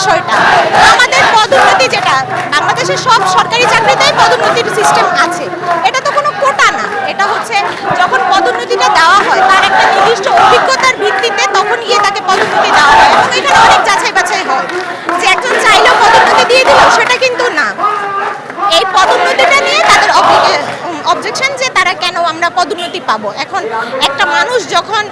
বিষয়টা। আমাদের পদোন্নতি যেটা বাংলাদেশের সব সরকারি চাকরিতেই পদোন্নতির সিস্টেম পদোন্নতি পাবো। এখন একটা মানুষ যখন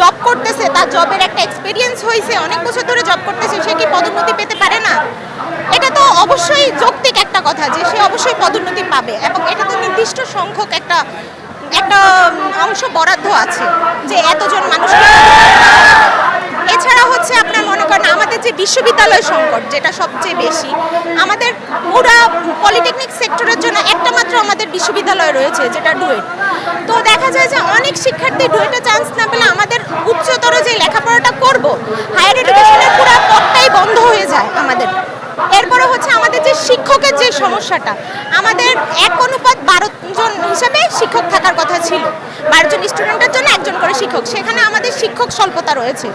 জব করতেছে, তার জবের একটা এক্সপিরিয়েন্স হয়েছে অনেক বছর ধরে জব করতেছে, সে কি পদোন্নতি পেতে পারে না? এটা তো অবশ্যই যৌক্তিক একটা কথা যে সে অবশ্যই পদোন্নতি পাবে এবং এটা তো নির্দিষ্ট সংখ্যক একটা একটা অংশ বরাদ্দ আছে যে এতজন মানুষকে এছাড়া হচ্ছে আপনার মনে করেন আমাদের যে বিশ্ববিদ্যালয় সংকট, যেটা সবচেয়ে বেশি, আমাদের পুরা পলিটেকনিক সেক্টরের জন্য একটা মাত্র আমাদের বিশ্ববিদ্যালয় রয়েছে, যেটা ডুয়েট দেখা যায় যে অনেক শিক্ষার্থী ডুয়েটে চান্স না পেলে আমাদের উচ্চতর যে লেখাপড়াটা করব হায়ার এডুকেশনের পুরো পথটাই বন্ধ হয়ে যায় আমাদের। এরপরে হচ্ছে আমাদের যে শিক্ষকের যে সমস্যাটা, আমাদের এক অনুপাত বারো জন হিসেবে শিক্ষক থাকার কথা ছিল। বারো জন স্টুডেন্টের জন্য একজন করে শিক্ষক, সেখানে আমাদের শিক্ষক স্বল্পতা রয়েছে।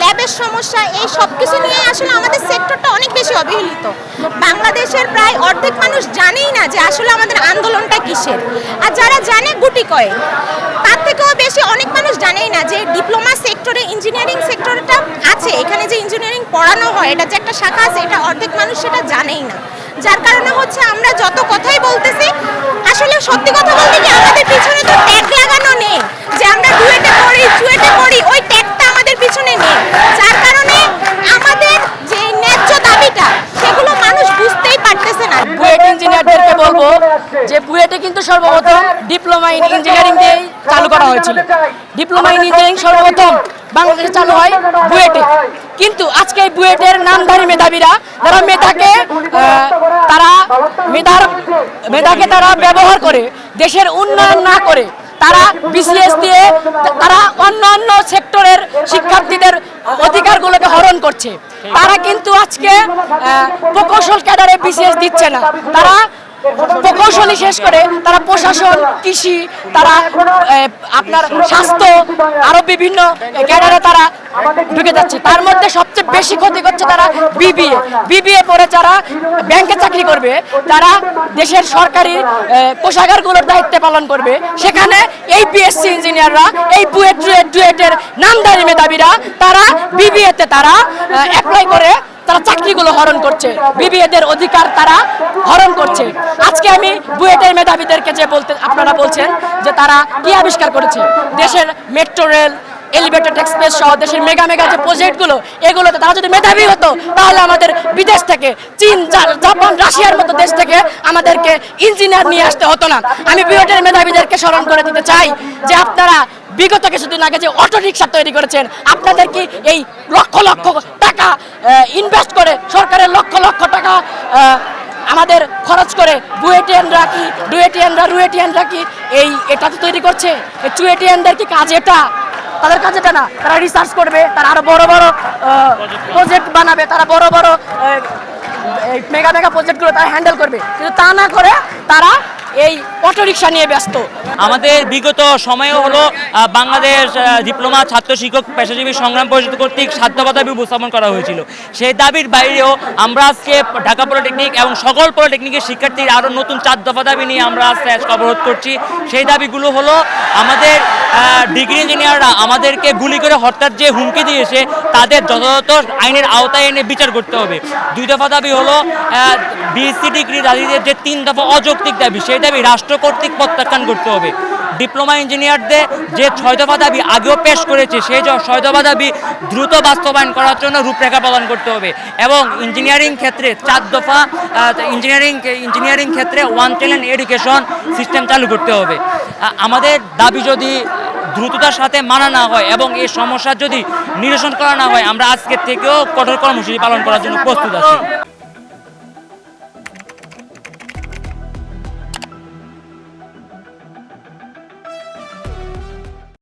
ল্যাবের সমস্যা, এই সব কিছু নিয়ে আসলে আমাদের সেক্টরটা অনেক বেশি অবহেলিত। বাংলাদেশের প্রায় অর্ধেক মানুষ জানেই না যে আসলে আমাদের আন্দোলনটা কিসের। আর যারা জানে গুটি কয় তার থেকেও বেশি অনেক মানুষ জানেই না যে ডিপ্লোমা সেক্টরে ইঞ্জিনিয়ারিং সেক্টরটা আছে। এখানে যে ইঞ্জিনিয়ারিং পড়ানো হয়, এটা যে একটা শাখা আছে, এটা অর্ধেক মানুষ সেটা জানেই না। যার কারণে হচ্ছে আমরা যত কথাই বলতেছি, আসলে সত্যি কথা বলতে কি আমাদের পিছনে তো ট্যাগ লাগানো নেই যে আমরা ডুয়েটে পড়ি চুয়েটে পড়ি ওই ট্যাগটা আমাদের পিছনে নেই যার কারণে আমাদের যে ন্যায্য দাবিটা সেগুলো মানুষ বুঝতেই পারতেছে না বুয়েট ইঞ্জিনিয়ারদেরকে বলব যে বুয়েটে কিন্তু সর্বপ্রথম ডিপ্লোমা ইন ইঞ্জিনিয়ারিং দিয়েই চালু করা হয়েছিল। ডিপ্লোমা ইন ইঞ্জিনিয়ারিং সর্বপ্রথম বাংলাদেশে চালু হয় বুয়েটে। কিন্তু আজকে এই বুয়েটের নামধারী মেধাবীরা যারা মেধাকে তারা মেধার মেধাকে তারা ব্যবহার করে দেশের উন্নয়ন না করে তারা বিসিএস দিয়ে তারা অন্য অন্য সেক্টরের শিক্ষার্থীদের অধিকারগুলোকে হরণ করছে। তারা কিন্তু আজকে প্রকৌশল ক্যাডারে বিসিএস দিচ্ছে না। তারা প্রকৌশলী শেষ করে তারা প্রশাসন, কৃষি, তারা আপনার স্বাস্থ্য, আরও বিভিন্ন ক্যাডারে তারা ঢুকে যাচ্ছে। তার মধ্যে সবচেয়ে বেশি ক্ষতি করছে তারা বিবিএ। বিবিএ পড়ে যারা ব্যাংকে চাকরি করবে, তারা দেশের সরকারি কোষাগারগুলোর দায়িত্ব পালন করবে। সেখানে এই বিএসসি ইঞ্জিনিয়াররা, এই বুয়েট ডুয়েট ডুয়েটের নামধারী মেধাবীরা, তারা বিবিএতে তারা অ্যাপ্লাই করে তারা চাকরিগুলো হরণ করছে। বিবিএদের অধিকার তারা হরণ করছে। আজকে আমি বুয়েটের মেধাবীদেরকে যে বলতে আপনারা বলছেন যে তারা কি আবিষ্কার করেছে? দেশের মেট্রো রেল, এলিভেটেড এক্সপ্রেস সহ দেশের মেগা মেগা যে প্রজেক্টগুলো, এগুলোতে তারা যদি মেধাবী হতো, তাহলে আমাদের বিদেশ থেকে চীন জাপান, রাশিয়ার মতো দেশ থেকে আমাদেরকে ইঞ্জিনিয়ার নিয়ে আসতে হতো না। আমি বুয়েটের মেধাবীদেরকে স্মরণ করে দিতে চাই যে আপনারা বিগত কিছুদিন আগে যে অটো রিক্সা তৈরি করেছেন, আপনাদের কি এই লক্ষ লক্ষ টাকা ইনভেস্ট করে সরকারের লক্ষ লক্ষ টাকা আমাদের খরচ করে বুয়েটিয়ানরা কি, ডুয়েটিয়ানরা রুয়েটিয়ানরা কি এই এটা তো তৈরি করছে? চুয়েটিয়ানদের কি কাজ এটা? তাদের কাজ এটা না, তারা রিসার্চ করবে, তারা আরও বড় বড় প্রজেক্ট বানাবে, তারা বড় বড় মেগা মেগা প্রজেক্টগুলো তারা হ্যান্ডেল করবে। কিন্তু তা না করে তারা এই অটোরিকশা নিয়ে ব্যস্ত। আমাদের বিগত সময়ে হলো বাংলাদেশ ডিপ্লোমা, ছাত্র, শিক্ষক, পেশাজীবী সংগ্রাম পরিষদ কর্তৃক সাধ্যতা দাবি উপস্থাপন করা হয়েছিল। সেই দাবির বাইরেও আমরা আজকে ঢাকা পলিটেকনিক এবং সকল পলিটেকনিকের শিক্ষার্থীর আরও নতুন চার দফা দাবি নিয়ে আমরা আজকে আজকে অবরোধ করছি। সেই দাবিগুলো হলো, আমাদের ডিগ্রি ইঞ্জিনিয়াররা আমাদেরকে গুলি করে হত্যার যে হুমকি দিয়েছে, তাদের যথাযথ আইনের আওতায় এনে বিচার করতে হবে। দুই দফা দাবি হলো বিএসসি ডিগ্রি দাবিদের যে তিন দফা অযৌক্তিক দাবি, সেই দাবি রাষ্ট্র কর্তৃক প্রত্যাখ্যান করতে হবে। ডিপ্লোমা ইঞ্জিনিয়ারদের যে ছয় দফা দাবি আগেও পেশ করেছে, সেই ছয় দফা দাবি দ্রুত বাস্তবায়ন করার জন্য রূপরেখা প্রদান করতে হবে। এবং ইঞ্জিনিয়ারিং ক্ষেত্রে চার দফা ইঞ্জিনিয়ারিং ইঞ্জিনিয়ারিং ক্ষেত্রে ওয়ান চ্যানেল এডুকেশন সিস্টেম চালু করতে হবে। আমাদের দাবি যদি দ্রুততার সাথে মানা না হয় এবং এই সমস্যার যদি নিরসন করা না হয়, আমরা আজকের থেকেও কঠোর কর্মসূচি পালন করার জন্য প্রস্তুত আছি।